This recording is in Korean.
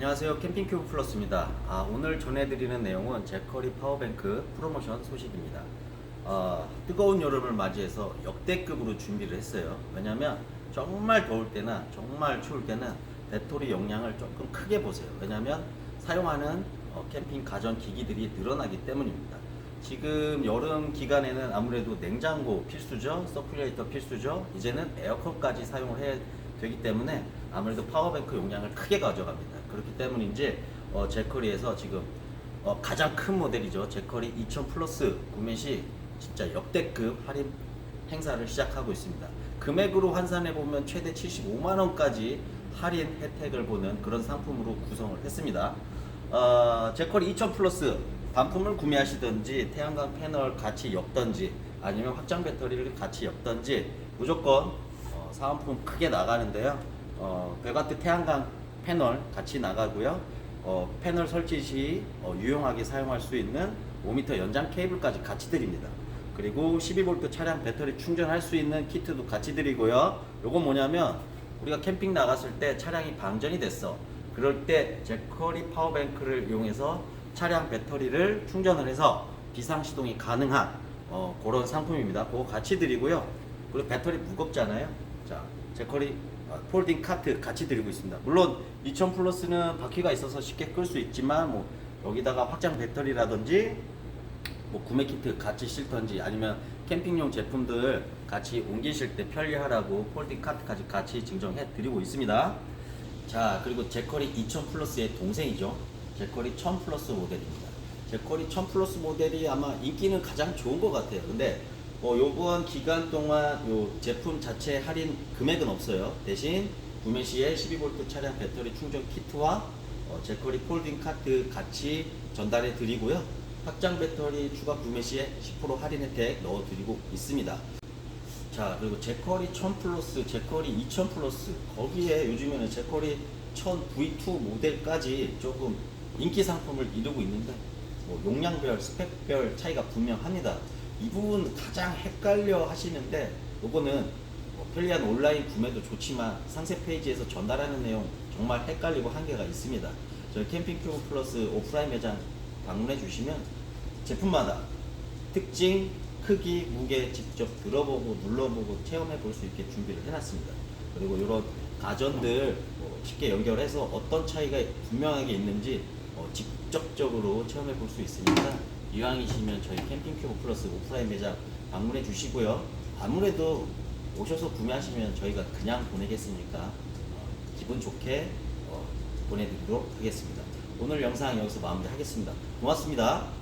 안녕하세요. 캠핑큐브 플러스입니다. 아, 오늘 전해드리는 내용은 제커리 파워뱅크 프로모션 소식입니다. 아, 뜨거운 여름을 맞이해서 역대급으로 준비를 했어요. 왜냐면 정말 더울 때나 정말 추울 때는 배터리 용량을 조금 크게 보세요. 왜냐면 사용하는 어, 캠핑 가전 기기들이 늘어나기 때문입니다. 지금 여름 기간에는 아무래도 냉장고 필수죠? 서큘레이터 필수죠? 이제는 에어컨까지 사용을 해야 되기 때문에 아무래도 파워뱅크 용량을 크게 가져갑니다. 그렇기 때문인지 어, 제커리에서 지금 어, 가장 큰 모델이죠. 제커리 2000 플러스 구매 시 진짜 역대급 할인 행사를 시작하고 있습니다. 금액으로 환산해 보면 최대 75만 원까지 할인 혜택을 보는 그런 상품으로 구성을 했습니다. 어, 제커리 2000 플러스 반품을 구매하시든지 태양광 패널 같이 엮던지 아니면 확장 배터리를 같이 엮던지 무조건 어, 사은품 크게 나가는데요. 어, 100W 태양광 패널 같이 나가고요. 어, 패널 설치 시 어, 유용하게 사용할 수 있는 5m 연장 케이블까지 같이 드립니다. 그리고 12V 차량 배터리 충전할 수 있는 키트도 같이 드리고요. 요건 뭐냐면 우리가 캠핑 나갔을 때 차량이 방전이 됐어. 그럴 때 제커리 파워뱅크를 이용해서 차량 배터리를 충전을 해서 비상 시동이 가능한 어, 그런 상품입니다. 그거 같이 드리고요. 그리고 배터리 무겁잖아요. 자, 제커리 어, 폴딩 카트 같이 드리고 있습니다. 물론 2000 플러스는 바퀴가 있어서 쉽게 끌 수 있지만 뭐 여기다가 확장 배터리라든지 뭐 구매 키트 같이 실던지 아니면 캠핑용 제품들 같이 옮기실 때 편리하라고 폴딩 카트까지 같이 증정해 드리고 있습니다. 자 그리고 제커리 2000 플러스의 동생이죠. 제커리 1000 플러스 모델입니다. 제커리 1000 플러스 모델이 아마 인기는 가장 좋은 것 같아요. 근데 어, 요번 기간 동안 요 제품 자체 할인 금액은 없어요. 대신 구매 시에 12V 차량 배터리 충전 키트와 어, 제커리 폴딩 카트 같이 전달해 드리고요. 확장 배터리 추가 구매 시에 10% 할인 혜택 넣어 드리고 있습니다. 자 그리고 제커리 1000 플러스, 제커리 2000 플러스 거기에 요즘에는 제커리 1000 V2 모델까지 조금 인기 상품을 이루고 있는데 뭐 용량별, 스펙별 차이가 분명합니다. 이 부분 가장 헷갈려 하시는데 요거는 뭐 편리한 온라인 구매도 좋지만 상세 페이지에서 전달하는 내용 정말 헷갈리고 한계가 있습니다. 저희 캠핑 큐브 플러스 오프라인 매장 방문해 주시면 제품마다 특징, 크기, 무게 직접 들어보고 눌러보고 체험해 볼 수 있게 준비를 해놨습니다. 그리고 이런 가전들 뭐 쉽게 연결해서 어떤 차이가 분명하게 있는지 어, 직접적으로 체험해 볼 수 있으니까 이왕이시면 저희 캠핑 큐브 플러스 오프라인 매장 방문해 주시고요. 아무래도 오셔서 구매하시면 저희가 그냥 보내겠습니까? 어, 기분 좋게 어, 보내드리도록 하겠습니다. 오늘 영상 여기서 마무리하겠습니다. 고맙습니다.